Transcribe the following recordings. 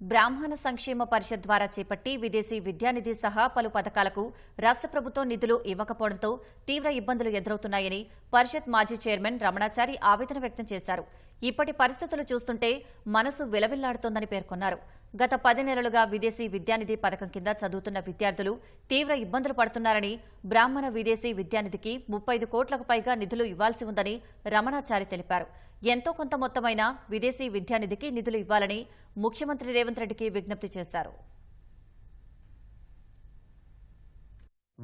బ్రాహ్మణ సంక్షేమ పరిషత్ ద్వారా చేపట్టి విదేశీ విద్యానిధి సహా పలు పథకాలకు రాష్ట్ర ప్రభుత్వం నిధులు ఇవ్వకపోవడంతో తీవ్ర ఇబ్బందులు ఎదురవుతున్నాయని పరిషత్ మాజీ చైర్మన్ రమణాచారి ఆవేదన వ్యక్తం చేశారు. ఇప్పటి పరిస్థితులు చూస్తుంటే మనసు విలవిల్లాడుతోందని పేర్కొన్నారు. గత పది నెలలుగా విదేశీ విద్యానిధి పథకం కింద చదువుతున్న విద్యార్థులు తీవ్ర ఇబ్బందులు పడుతున్నారని బ్రాహ్మణ విదేశీ విద్యానిధికి ముప్పై కోట్లకు పైగా నిధులు ఇవ్వాల్సి ఉందని రమణాచారి తెలిపారు. ఎంతో కొంత మొత్తమైన విదేశీ విద్యానిధికి నిధులు ఇవ్వాలని ముఖ్యమంత్రి రేవంత్ రెడ్డికి విజ్ఞప్తి చేశారు.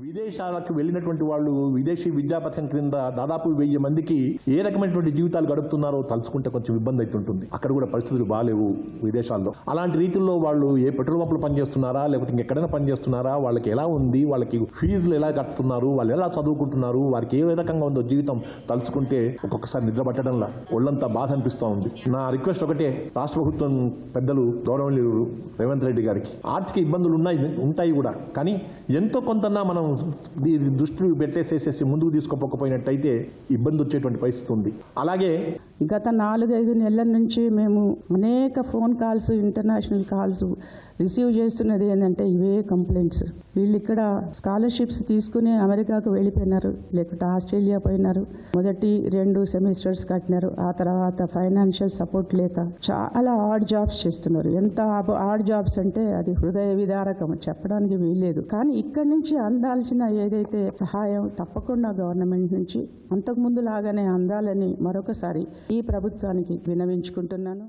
విదేశాలకు వెళ్ళినటువంటి వాళ్ళు విదేశీ విద్యా పథకం క్రింద దాదాపు వెయ్యి మందికి ఏ రకమైనటువంటి జీవితాలు గడుపుతున్నారో తలుచుకుంటే కొంచెం ఇబ్బంది అవుతుంటుంది. అక్కడ కూడా పరిస్థితులు బాగాలేవు విదేశాల్లో. అలాంటి రీతిలో వాళ్ళు ఏ పెట్రోల్ పంపులు పనిచేస్తున్నారా? లేకపోతే ఇంకెక్కడైనా పనిచేస్తున్నారా? వాళ్ళకి ఎలా ఉంది? వాళ్ళకి ఫీజులు ఎలా కట్టుతున్నారు? వాళ్ళు ఎలా చదువుకుంటున్నారు? వారికి ఏ రకంగా ఉందో జీవితం తలుచుకుంటే ఒక్కొక్కసారి నిద్ర పట్టడంలా ఒళ్ళంతా బాధ అనిపిస్తూ ఉంది. నా రిక్వెస్ట్ ఒకటే రాష్ట్ర ప్రభుత్వం పెద్దలు గౌరవనీయులు రేవంత్ రెడ్డి గారికి. ఆర్థిక ఇబ్బందులు ఉన్నాయి ఉంటాయి కూడా. కానీ ఎంతో కొంతన్నా మనం ఇది దృష్టి పెట్టేసేసేసి ముందుకు తీసుకోపోకపోయినట్టయితే ఇబ్బంది వచ్చేటువంటి పరిస్థితి ఉంది. అలాగే గత నాలుగైదు నెలల నుంచి మేము అనేక phone calls international calls receive చేస్తున్నది ఏంటంటే ఇవే కంప్లైంట్స్. వీళ్ళు ఇక్కడ స్కాలర్షిప్స్ తీసుకుని అమెరికాకు వెళ్ళిపోయినారు లేకపోతే ఆస్ట్రేలియా పోయినారు. మొదటి రెండు సెమిస్టర్స్ కట్టినారు ఆ తర్వాత ఫైనాన్షియల్ సపోర్ట్ లేక చాలా ఆడ్ జాబ్స్ చేస్తున్నారు. ఎంత ఆడ్ జాబ్స్ అంటే అది హృదయ విదారకం చెప్పడానికి వీల్లేదు. కానీ ఇక్కడి నుంచి అందాల్సిన ఏదైతే సహాయం తప్పకుండా గవర్నమెంట్ నుంచి అంతకుముందు లాగానే అందాలని మరొకసారి ఈ ప్రభుత్వానికి వినవించుకుంటున్నాను.